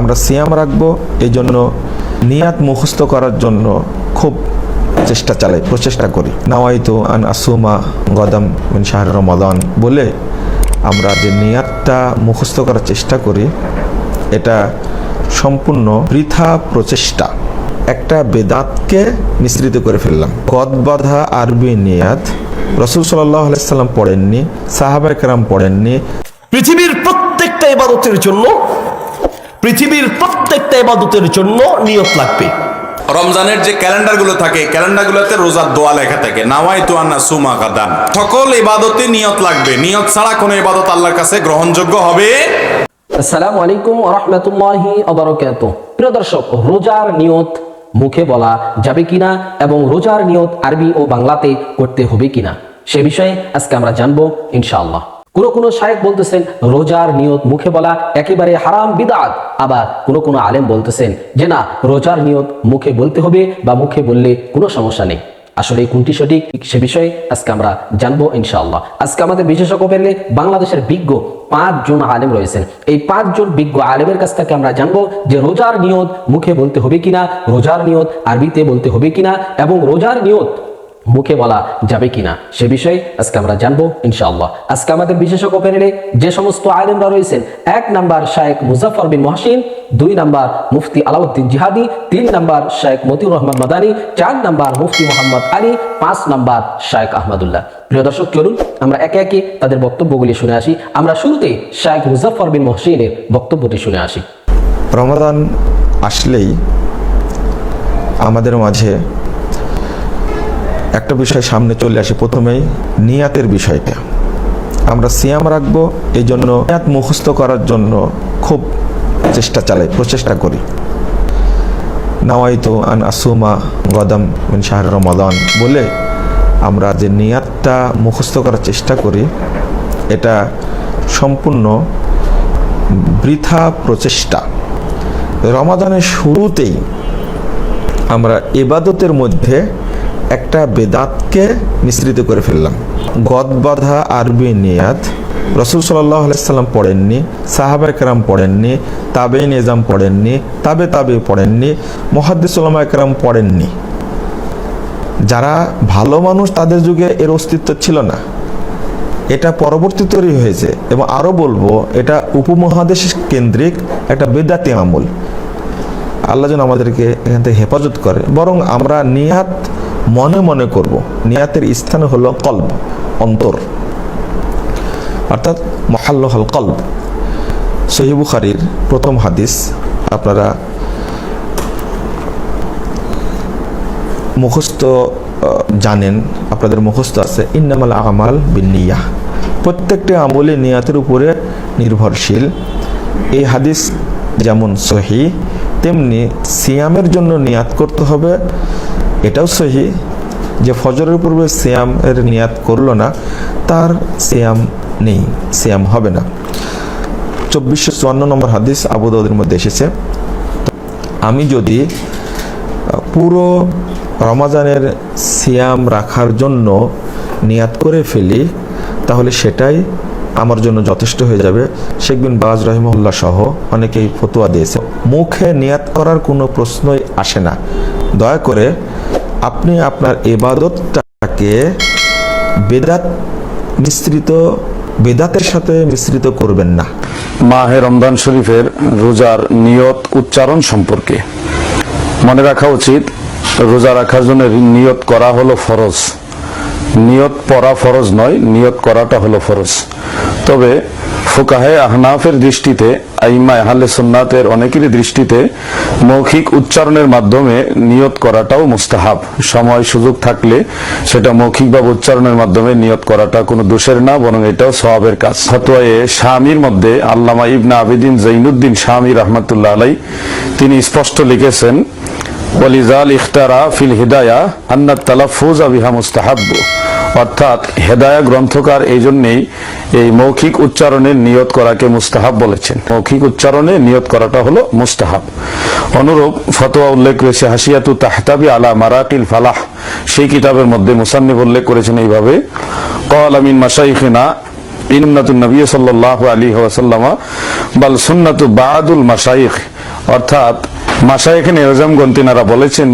আমরা সিয়াম রাখব এই জন্য নিয়াত মুখস্থ করার জন্য খুব চেষ্টা চালাই, প্রচেষ্টা করি। নাওয়াইতু আন আসুমা গদাম মিন শাহর রমাদান বলে আমরা যে নিয়াতটা মুখস্থ করার চেষ্টা করি, এটা সম্পূর্ণ বৃথা প্রচেষ্টা। একটা বেদাতকে মিশ্রিত করে ফেললাম। গদ বাধা আরবি নিয়াত রসুল সাল্লাহ আলাইসাল্লাম পড়েননি সাহাবা কেরাম পড়েননি। পৃথিবীর প্রত্যেকটা ইবাদতের জন্য পৃথিবীর প্রত্যেকটা ইবাদতের জন্য নিয়ত লাগবে। রমজানের যে ক্যালেন্ডারগুলো থাকে ক্যালেন্ডারগুলোতে রোজার দোয়া লেখা থাকে নাওয়াই তো আন্না সুমা গাদান। সকল ইবাদতে নিয়ত লাগবে। নিয়ত ছাড়া কোনো ইবাদত আল্লাহর কাছে গ্রহণযোগ্য হবে? আসসালামু আলাইকুম রহমতুল্লাহি অবরকাত প্রিয় দর্শক রোজার নিয়ত মুখে বলা যাবে কিনা এবং রোজার নিয়ত আরবি ও বাংলাতে করতে হবে কিনা সে বিষয়ে আজকে আমরা জানব ইনশাআল্লাহ। কোন কোন শায়েক বলতেছেন, রোজার নিয়ত মুখে বলা একেবারে হারাম বিদাত। আবার কোন কোন আলেম বলতেছেন যে না, রোজার নিয়ত মুখে বলতে হবে বা মুখে বললে কোনো সমস্যা নেই। আসলে কোনটি সঠিক সে বিষয়ে আজকে আমরা জানব ইনশাআল্লাহ। আজকে আমাদের বিশেষজ্ঞ পেলে বাংলাদেশের বিজ্ঞ পাঁচজন আলেম রয়েছেন। এই পাঁচজন বিজ্ঞ আলেমের কাছ থেকে আমরা জানব যে রোজার নিয়ত মুখে বলতে হবে কিনা, রোজার নিয়ত আরবিতে বলতে হবে কিনা এবং রোজার নিয়ত মুখে বলা যাবে কিনা সে বিষয়ে আজকে আমরা জানব, ইনশাআল্লাহ। আজকে আমাদের বিশেষজ্ঞ প্যানেলে যে সমস্ত আলেমরা রয়েছেন, এক নাম্বার শায়েখ মুজাফর বিন মহসিন, দুই নাম্বার মুফতি আলাউদ্দিন জিহাদি, তিন নাম্বার শায়েখ মতিউর রহমান মাদানী, চার নাম্বার মুফতি মোহাম্মদ আলী, পাঁচ নাম্বার শায়েখ আহমদুল্লাহ। প্রিয় দর্শক, চলুন আমরা একে একে তাদের বক্তব্যগুলি শুনে আসি। আমরা শুরুতে শায়েখ মুজাফর বিন মহসিনের বক্তব্যটি শুনে আসি। রমাদান আসলেই আমাদের মাঝে একটা বিষয় সামনে চলে আসে প্রথমেই নিয়াতের বিষয়টা। আমরা সিয়াম রাখব এই জন্য নিয়াত মুখস্থ করার জন্য খুব চেষ্টা চালাই, প্রচেষ্টা করি। নাওয়াইতু আন আসুমা গদাম মিন শাহর রমাদান বলে আমরা যে নিয়াতটা মুখস্থ করার চেষ্টা করি, এটা সম্পূর্ণ বৃথা প্রচেষ্টা। রমাদানের শুরুতেই আমরা এবাদতের মধ্যে একটা বেদাতকে মিশ্রিত করে ফেললাম। গদ বাধা আরবি নিয়াত রসুল সাল্লাহ আলাইসাল্লাম পড়েননি সাহাবা একরাম পড়েননি তাবে নিজাম পড়েননি, তাবে তাবে পড়েননি মহাদ্দিসুল্লামা একরাম পড়েননি। যারা ভালো মানুষ তাদের যুগে এর অস্তিত্ব ছিল না। এটা পরবর্তী তৈরি হয়েছে এবং আরও বলব, এটা উপমহাদেশ কেন্দ্রিক একটা বেদাতি আমল। আল্লাহ যেন আমাদেরকে এখান থেকে হেফাজত করে। বরং আমরা নিয়াত মনে মনে করব। নিয়াতের স্থান হলো কল্প অন্তর। অর্থাৎ মহাল্লহল কল্ব। সহিবুখারির প্রথম হাদিস, আপনারা মুখস্থ জানেন, আপনাদের মুখস্থ আছে, ইন্নামাল আমাল বিনিয়া প্রত্যেকটি আমলে নিয়াতের উপরে নির্ভরশীল। এই হাদিস যেমন সহি, তেমনি সিয়ামের জন্য নিয়াত করতে হবে। এটাও সহি যে ফজরের পূর্বে সিয়ামের নিয়াত করল না, তার সিয়াম নেই, সিয়াম হবে না। চব্বিশশো চুয়ান্ন নম্বর হাদিস আবুদাউদের মধ্যে এসেছে। আমি যদি পুরো রমাজানের সিয়াম রাখার জন্য নিয়াত করে ফেলি, তাহলে সেটাই আমার জন্য যথেষ্ট হয়ে যাবে। শেখ বিন বাজ রহিমউল্লাহ সহ অনেকেই ফতোয়া দিয়েছে। মুখে নিয়াত করার কোনো প্রশ্নই আসে না। দয়া করে আপনি আপনার এবাদতটাকে বেদাত মিশ্রিত, বেদাতের সাথে মিশ্রিত করবেন না। মাহে রমজান শরীফের রোজার নিয়ত উচ্চারণ সম্পর্কে। মনে রাখা উচিত, রোজা রাখার জন্য নিয়ত করা হলো ফরজ। নিয়ত পড়া ফরজ নয়, নিয়ত করাটা হলো ফরজ। তবে ফুকাহে আহনাফের দৃষ্টিতে, আইমা আহলে সুন্নাতের অনেকেরই দৃষ্টিতে মৌখিক উচ্চারণের মাধ্যমে নিয়ত করাটাও মুস্তাহাব। সময়, সুযোগ থাকলে সেটা মৌখিকভাবে উচ্চারণের মাধ্যমে নিয়ত করাটা কোনো দোষের না, বরং এটাও সওয়াবের কাজ। ফতোয়ায়ে স্বামীর মধ্যে আল্লামা ইবনা আবিদিন জৈনুদ্দিন স্বামী রহমতুল্লাহ আলাই তিনি স্পষ্ট লিখেছেন, ওয়ালিজাল ইখতারা ফিল হিদায়া আন্না তালাফুজা আবিহা মুস্তাহাব্বু। অর্থাৎ হেদায়া গ্রন্থকার এই জন্যেই এই মৌখিক উচ্চারণের নিয়ত করাকে মুস্তাহাব বলেছেন। মৌখিক উচ্চারণে নিয়ত করাটা হলো মুস্তাহাব। অনুরূপ ফতোয়া উল্লেখ রয়েছে, হাসিয়াতু তাহতাবি আলা মারাকিল ফালাহ। সেই কিতাবের মধ্যে মুসান্নিফ উল্লেখ করেছেন এইভাবে কল আমিন মাসাইখিনা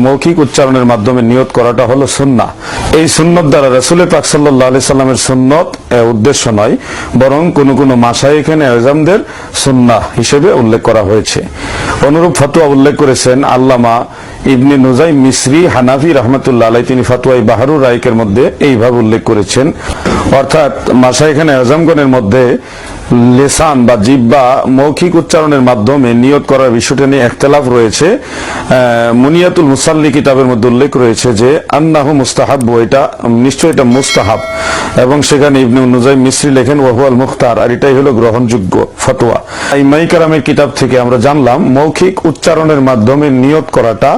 মৌখিক উচ্চারণের মাধ্যমে নিয়ত করাটা হলো সুন্না। এই সুন্নত দ্বারা রসুলের পাক সাল্লামের সুন্নত উদ্দেশ্য নয়, বরং কোন কোন মাসা এখানে এজামদের সুন্না হিসেবে উল্লেখ করা হয়েছে। অনুরূপ ফতোয়া উল্লেখ করেছেন আল্লামা ইবনে নুজাই মিসরি, হানাফি রহমতুল্লাহ আলাই তিনি ফতোয়াই বাহারুর রায়কের মধ্যে এইভাবে উল্লেখ করেছেন। অর্থাৎ মাসা এখানে এজামগণের মধ্যে লেসান বা জিব্বা মৌখিক উচ্চারণের মাধ্যমে নিয়ত করার বিষয়টা নিয়ে একতলাফ রয়েছে। মুনিয়াতুল মুসাল্লি কিতাবের মধ্যে উল্লেখ রয়েছে যে, আন্নাহু মুস্তাহাব এটা নিশ্চয় এটা মুস্তাহাব। এবং সেখানে ইবনে নুজাই মিশ্রি লেখেন, ওয়াহুয়াল মুখতার, আর এটাই হলো গ্রহণযোগ্য ফতোয়া। এই মাইকারামের কিতাব থেকে আমরা জানলাম, মৌখিক উচ্চারণের মাধ্যমে নিয়ত করাটা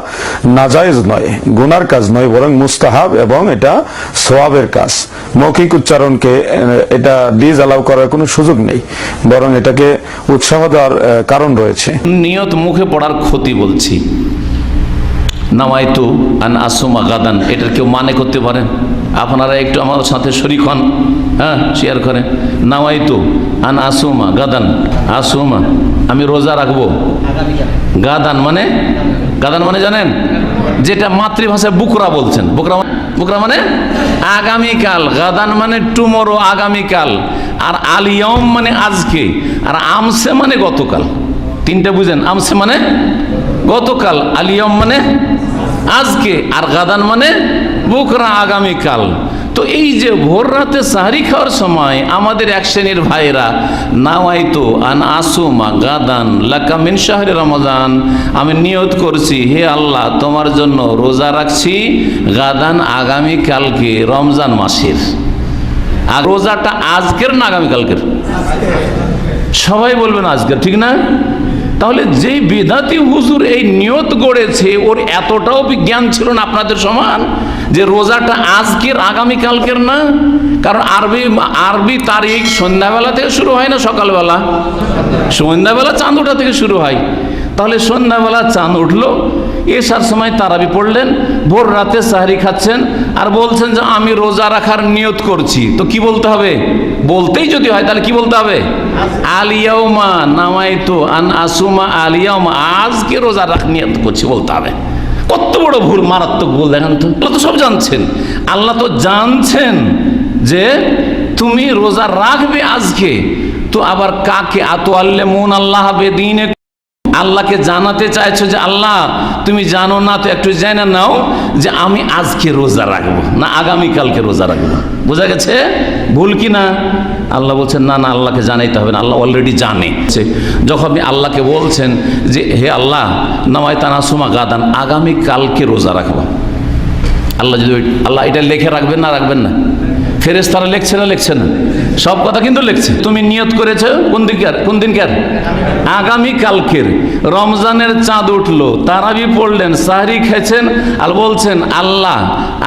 নাজায়েজ নয়, গুনার কাজ নয়, বরং মুস্তাহাব এবং এটা সোয়াবের কাজ। মৌখিক উচ্চারণকে এটা ডিজ অ্যালাউ করার কোনো সুযোগ নেই, বরং এটাকে উৎসাহ দেওয়ার কারণ রয়েছে। নিয়ত মুখে পড়ার ক্ষতি বলছি। নামাইতু আন আসুমা গাদান, এটার কেউ মানে করতে পারেন আপনারা একটু আমার সাথে শরিক হন হ্যাঁ শেয়ার করেন। নামাইতু আন আসুমা গাদান, আসুমা, আমি রোজা রাখব। গাদান মানে গাদান মানে জানেন? যেটা মাতৃভাষায় বুকরা বলছেন। বুকরা মানে- বুকরা মানে আগামীকাল। গাদান মানে টুমোরো আগামীকাল। আর আলিয়ম মানে আজকে। আর আমসে মানে গতকাল। তিনটা বুঝেন। আমসে মানে গতকাল। আলিয়ম মানে আজকে আর গাদান মানে বুকরা আগামীকাল। তো এই যে ভোর রাতে সাহারি খাওয়ার সময় আমাদের এক শ্রেণির ভাইরা নাওয়াইতো আন আসুমা গাদান লাকা মিন শাহরে রমজান। আমি নিয়ত করছি, হে আল্লাহ, তোমার জন্য রোজা রাখছি গাদান আগামী কালকে রমজান মাসের। আর রোজাটা আজকের না আগামীকালকের? সবাই বলবেন আজকের, ঠিক না? তাহলে যেই বেদাতি হুজুর এই নিয়ত গড়েছে, ওর এতটাও বিজ্ঞান ছিল না আপনাদের সমান যে রোজাটা আজকের, আগামীকালকের না? কারণ আরবি আরবি তারিখ সন্ধ্যাবেলা থেকে শুরু হয় না সকালবেলা? সন্ধ্যাবেলা ওঠা থেকে শুরু হয়। তাহলে সন্ধ্যাবেলা চাঁদ উঠল, এসার সময় তারাবি পড়লেন, ভোর রাতে সাহারি খাচ্ছেন আর বলছেন যে আমি রোজা রাখার নিয়ত করছি। তো কি বলতে হবে? বলতেই যদি হয় তাহলে কি বলতে হবে? আলিয়াউমা নামাইতো আন আসুমা আলিয়াউমা আজকে রোজা রাখ নিয়ত করছি বলতে হবে। কত বড় ভুল, মারাত্মক ভুল, দেখেন তো তো সব জানছেন। আল্লাহ তো জানছেন যে তুমি রোজা রাখবে আজকে, তো আবার কাকে? আতো আল্লে মন আল্লাহ বেদিনে আল্লাহকে জানাতে চাইছো যে আল্লাহ, তুমি জানো না, তো একটু জেনে নাও যে আমি আজকে রোজা রাখব, না আগামীকালকে রোজা রাখব। বোঝা গেছে? ভুল কি না? আল্লাহ বলছেন, না না, আল্লাহকে জানাইতে হবে না, আল্লাহ অলরেডি জানে। যখন আপনি আল্লাহকে বলছেন যে, হে আল্লাহ, নামায় তানা সুমা গাদান, আগামীকালকে রোজা রাখব। আল্লাহ যদি আল্লাহ এটা লেখে রাখবেন, না রাখবেন না? ফেরেস তারা লিখছে না লিখছে না। সব কথা কিন্তু লিখছে। তুমি নিয়ত করেছ? কোন দিনকার কোন দিনকার আগামী কালকের। রমজানের চাঁদ উঠল, তারাবি পড়লেন, সাহারি খেয়েছেন আর বলছেন, আল্লাহ,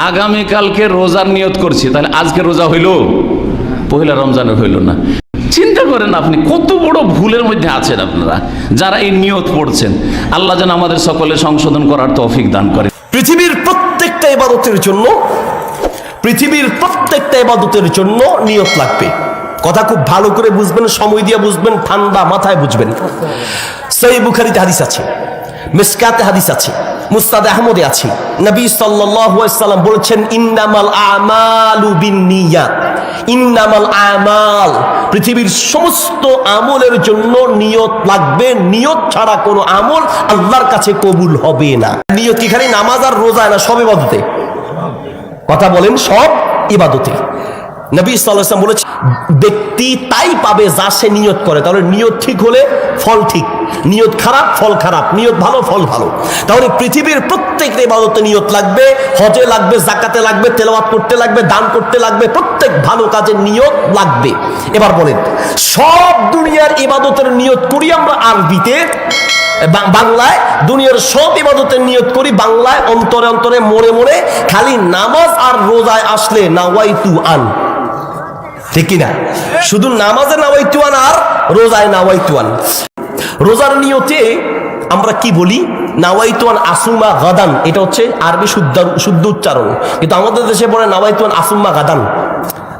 আগামী কালকে রোজার নিয়ত করছি। তাহলে আজকে রোজা হইল? পহিলা রমজানের হইল না। চিন্তা করেন আপনি, কত বড় ভুলের মধ্যে আছেন আপনারা, যারা এই নিয়ত পড়ছেন। আল্লাহ যেন আমাদের সকলে সংশোধন করার তৌফিক দান করে। পৃথিবীর ইবাদতের জন্য, পৃথিবীর প্রত্যেকটা ইবাদতের জন্য নিয়ত লাগবে। কথা খুব ভালো করে বুঝবেন, সময় দিয়ে বুঝবেন, ঠান্ডা মাথায় বুঝবেন। সই বুখারিতে হাদিস আছে, মিসকাতে হাদিস আছে, মুস্তাদ আহমদে আছে। নবী সাল্লাম বলেছেন, ইন্নামাল আমালু ইন্নামাল আমাল পৃথিবীর সমস্ত আমলের জন্য নিয়ত লাগবে। নিয়ত ছাড়া কোনো আমল আল্লাহর কাছে কবুল হবে না। নিয়ত কি নামাজ আর রোজা না সব ইবাদতে? কথা বলেন, সব ইবাদতে। নবী সাল্লাম বলেছে ব্যক্তি তাই পাবে যা সে নিয়ত করে। তাহলে নিয়ত ঠিক হলে ফল ঠিক। নিয়ত খারাপ, ফল খারাপ। নিয়ত ভালো, ফল ভালো। তাহলে পৃথিবীর প্রত্যেকটা ইবাদতে নিয়ত লাগবে, হজে লাগবে জাকাতে লাগবে, তেলাওয়াত করতে লাগবে, দান করতে লাগবে, প্রত্যেক ভালো কাজের নিয়ত লাগবে। এবার বলেন, সব দুনিয়ার ইবাদতের নিয়ত করি আমরা আরবিতে বাংলায়, দুনিয়ার সব ইবাদতের নিয়ত করি বাংলায়, অন্তরে অন্তরে মোড়ে মোড়ে খালি নামাজ আর রোজায় আসলে নাওয়াইতু আন। ঠিক কিনা? শুধু নামাজে নাওয়াইতু আন আর রোজায় নাওয়াইতু আন। রোজার নিয়তে আমরা কি বলি? নাওয়াইতুয়ান আসুমা গাদান। এটা হচ্ছে আরবি শুদ্ধ শুদ্ধ উচ্চারণ। কিন্তু আমাদের দেশে বলে নাওয়াইতুয়ান আসুমা গাদান।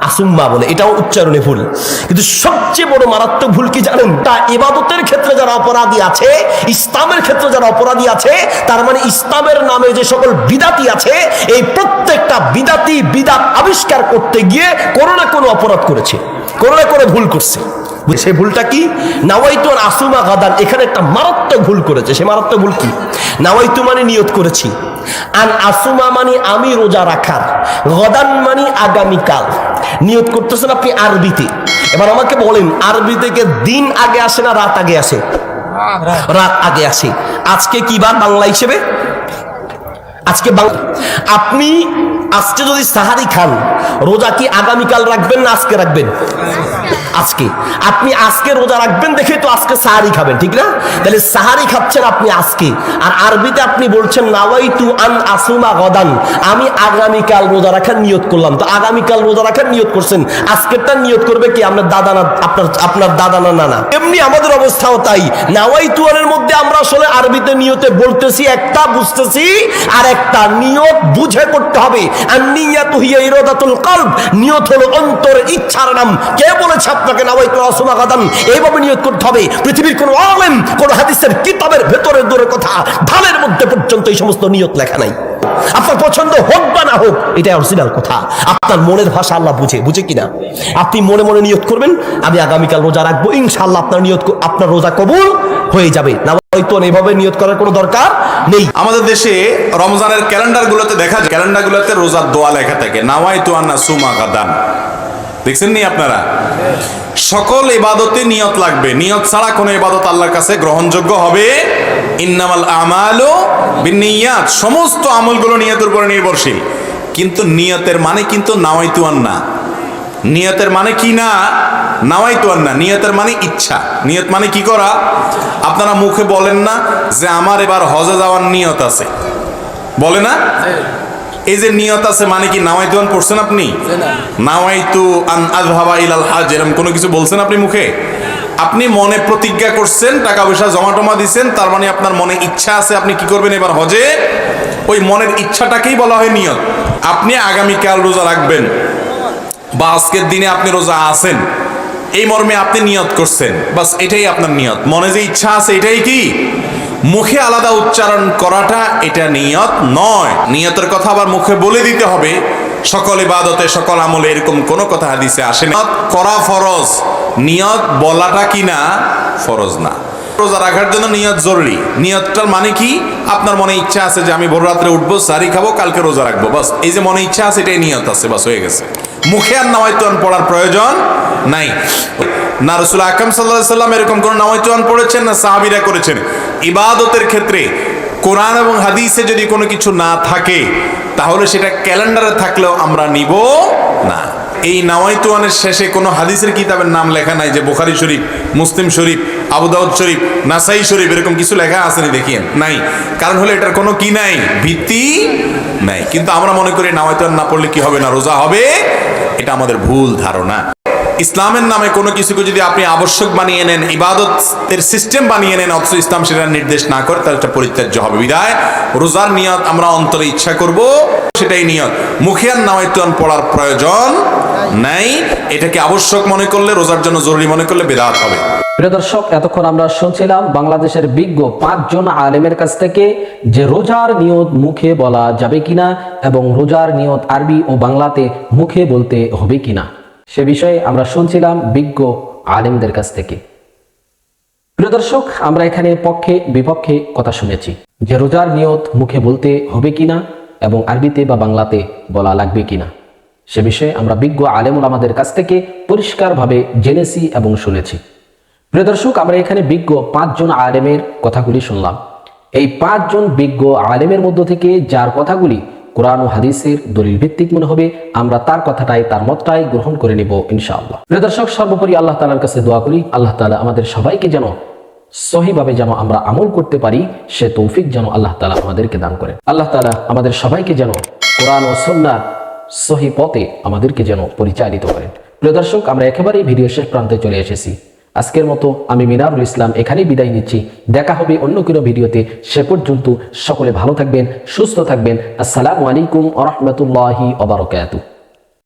আসুম্মা বলে, এটাও উচ্চারণে ভুল। কিন্তু সবচেয়ে বড় মারাত্মক ভুল কি জানেন? তা ইবাদতের ক্ষেত্রে যারা অপরাধী আছে, ইসলামের ক্ষেত্রে যারা অপরাধী আছে, তার মানে ইসলামের নামে যে সকল বিদাতি আছে, এই প্রত্যেকটা বিদাতি, বিদাত আবিষ্কার করতে গিয়ে কোনো না কোনো অপরাধ করেছে, কোনো না কোনো ভুল করছে। সে ভুলটা কি? নাওয়াইতু আর আসুমা গাদান। এখানে একটা মারাত্মক ভুল করেছে। সে মারাত্মক ভুল কি? নাওয়াইতু মানে নিয়ত করেছি। আন আসুমা মানে আমি রোজা রাখার। গদান মানে আগামীকাল। নিয়ত করতেছেন আপনি আরবিতে। এবার আমাকে বলেন আরবি থেকে দিন আগে আসে না রাত আগে আসে? রাত আগে আসে। আজকে কি বার? বাংলা হিসেবে? আজকে আপনি আজকে যদি সাহারি খান, রোজা কি আগামীকাল রাখবেন না আজকে রাখবেন? আজকে। আপনি আজকে রোজা রাখবেন দেখে তো আজকে সাহারি খাবেন, ঠিক না? তাহলে সাহারি খাচ্ছেন আপনি আজকে। আর আরবিতে আপনি বলছেন নাওয়াই তু আন আসুমা গদান। আমি আগামীকাল রোজা রাখার নিয়ত করলাম। তো আগামীকাল রোজা রাখার নিয়ত করছেন। আজকেরটা নিয়ত করবে কি? আপনার দাদা না আপনার আপনার দাদা না নানা। এমনি আমাদের অবস্থাও তাই। নাওয়াই তুয়ারের মধ্যে আমরা আসলে আরবিতে নিয়তে বলতেছি, একটা বুঝতেছি, আর একটা নিয়ত বুঝে করতে হবে। আর নিয়াত হিয়া ইরাদাতুল কলব। নিয়ত হলো অন্তর, ইচ্ছার নাম। কে বলেছে আপনাকে? এইভাবে করতে হবে। পৃথিবীর কোন কোন হাদিসের কিতাবের কথা ধানের মধ্যে পর্যন্ত এই সমস্ত নিয়ত লেখা নাই। আপনার পছন্দ হোক বা না হোক এটা অরিজিনাল কথা। আপনার মনের ভাষা আল্লাহ বুঝে। বুঝে কিনা? আপনি মনে মনে নিয়ত করবেন, আমি আগামীকাল রোজা রাখব। ইনশাআল্লাহ আপনার নিয়ত আপনার রোজা কবুল হয়ে যাবে। হয়তো এইভাবে নিয়ত করার কোনো দরকার নেই। আমাদের দেশে রমজানের ক্যালেন্ডার গুলোতে দেখা যায় ক্যালেন্ডার গুলোতে রোজার দোয়া লেখা থাকে নাওয়াই তো আন্না সুমা গাদান। দেখছেন নি আপনারা? সকল ইবাদতে নিয়ত লাগবে। নিয়ত ছাড়া কোনো ইবাদত আল্লাহর কাছে গ্রহণযোগ্য হবে? ইন্নামাল আমালু বিনিয়াত সমস্ত আমলগুলো নিয়তের উপরে নির্ভরশীল। কিন্তু নিয়তের মানে কিন্তু নাওয়াইতু আন্না। নিয়তের মানে কি না? নাওয়াইতু আন্না নিয়তের মানে ইচ্ছা। নিয়ত মানে কি করা? আপনারা মুখে বলেন না যে আমার এবার হজে যাওয়ার নিয়ত আছে। বলে না? এই যে নিয়ত আছে মানে কি নাওয়াইতু আন পড়ছেন আপনি? নাওয়াইতু আন আযহাবা ইলাল হাজ এরকম কোনো কিছু বলছেন আপনি মুখে? আপনি মনে প্রতিজ্ঞা করছেন টাকা পয়সা জমা টমা দিচ্ছেন তার মানে আপনার মনে ইচ্ছা আছে আপনি কি করবেন এবার হজে? ওই মনের ইচ্ছাটাকেই বলা হয় নিয়ত। আপনি আগামীকাল রোজা রাখবেন। বা আজকের দিনে আপনি রোজা আছেন। এই মর্মে আপনি নিয়ত করছেন। বাস এটাই আপনার নিয়ত। মনে যে ইচ্ছা আছে এটাই কি? মুখে আলাদা উচ্চারণ করাটা এটা নিয়ত নয়। নিয়তের কথা আবার মুখে বলে দিতে হবে। সকল ইবাদতে, সকল আমলে এরকম কোনো কথা হাদিসে আসে নিয়ত করা ফরজ। নিয়ত বলাটা কি না? ফরজ না। রোজা রাখার জন্য নিয়ত জরুরি। নিয়তটার মানে কি? আপনার মনে ইচ্ছা আছে যে আমি ভোর রাত্রে উঠবো, সারি খাব, কালকে রোজা রাখব। বাস এই যে মনে ইচ্ছা আছে এটাই নিয়ত আছে, বাস হয়ে গেছে। মুখে আর নামাইতুয়ান পড়ার প্রয়োজন নাই। না, রসুল আকরম সাল্লাহ সাল্লাম এরকম কোনো নামাইতুয়ান পড়েছেন না সাহাবিরা করেছেন। ইবাদতের ক্ষেত্রে কোরআন এবং হাদিসে যদি কোনো কিছু না থাকে, তাহলে সেটা ক্যালেন্ডারে থাকলেও আমরা নিব না। এই নাওয়াইতুয়ানের শেষে কোনো হাদিসের কিতাবের নাম লেখা নাই যে বুখারি শরীফ, মুসলিম শরীফ, আবু দাউদ শরীফ, নাসাই শরীফ, এরকম কিছু লেখা আসেনি দেখিয়েন নাই। কারণ হলে এটার কোনো কি নাই? ভিত্তি নাই। কিন্তু আমরা মনে করি নাওয়াইতুয়ান না পড়লে কি হবে না? রোজা হবে এটা আমাদের ভুল ধারণা। ইসলামের নামে কোনো কিছুকে যদি আপনি আবশ্যক বানিয়ে নেন, ইবাদতের সিস্টেম বানিয়ে নেন, অথচ ইসলাম সেটা নির্দেশ না করে, তাহলে একটা পরিত্যাজ্য হবে। বিদায়, রোজার নিয়ত আমরা অন্তরে ইচ্ছা করব, সেটাই নিয়ত। মুখিয়ার নামায় পড়ার প্রয়োজন নাই, এটাকে আবশ্যক মনে করলে, রোজার জন্য জরুরি মনে করলে বেদাত হবে। দর্শক, এতক্ষণ আমরা শুনছিলাম বাংলাদেশের বিজ্ঞ পাঁচজন আলেমের কাছ থেকে যে রোজার নিয়ত মুখে বলা যাবে কিনা এবং রোজার নিয়ত আরবি ও বাংলাতে মুখে বলতে হবে কিনা, সে বিষয়ে আমরা শুনছিলাম বিজ্ঞ আলেমদের কাছ থেকে। প্রিয় দর্শক, আমরা এখানে পক্ষে বিপক্ষে কথা শুনেছি যে রোজার নিয়ত মুখে বলতে হবে কিনা এবং আরবিতে বা বাংলাতে বলা লাগবে কিনা। সে বিষয়ে আমরা বিজ্ঞ আলেমুল আমাদের কাছ থেকে পরিষ্কারভাবে জেনেছি এবং শুনেছি। প্রিয় দর্শক, আমরা এখানে বিজ্ঞ পাঁচজন আলেমের কথাগুলি শুনলাম। এই পাঁচজন বিজ্ঞ আলেমের মধ্য থেকে যার কথাগুলি কোরআন ও হাদিসের দলিল ভিত্তিক মনে হবে, আমরা তার কথাটাই, তার মতটাই গ্রহণ করে নিব ইনশাআল্লাহ। প্রিয় দর্শক, সর্বোপরি আল্লাহ তালার কাছে দোয়া করি, আল্লাহ তালা আমাদের সবাইকে যেন সহিভাবে যেন আমরা আমল করতে পারি, সে তৌফিক যেন আল্লাহ তালা আমাদেরকে দান করেন। আল্লাহ তালা আমাদের সবাইকে যেন কোরআন ও সন্ন্যার সহি পথে আমাদেরকে যেন পরিচালিত করেন প্রিয় দর্শক, আমরা একেবারেই ভিডিও শেষ প্রান্তে চলে এসেছি। আজকের মতো আমি মিনারুল ইসলাম এখানেই বিদায় নিচ্ছি। দেখা হবে অন্য কোনো ভিডিওতে। সে পর্যন্ত সকলে ভালো থাকবেন, সুস্থ থাকবেন। আসসালামু আলাইকুম আ রহমতুল্লাহি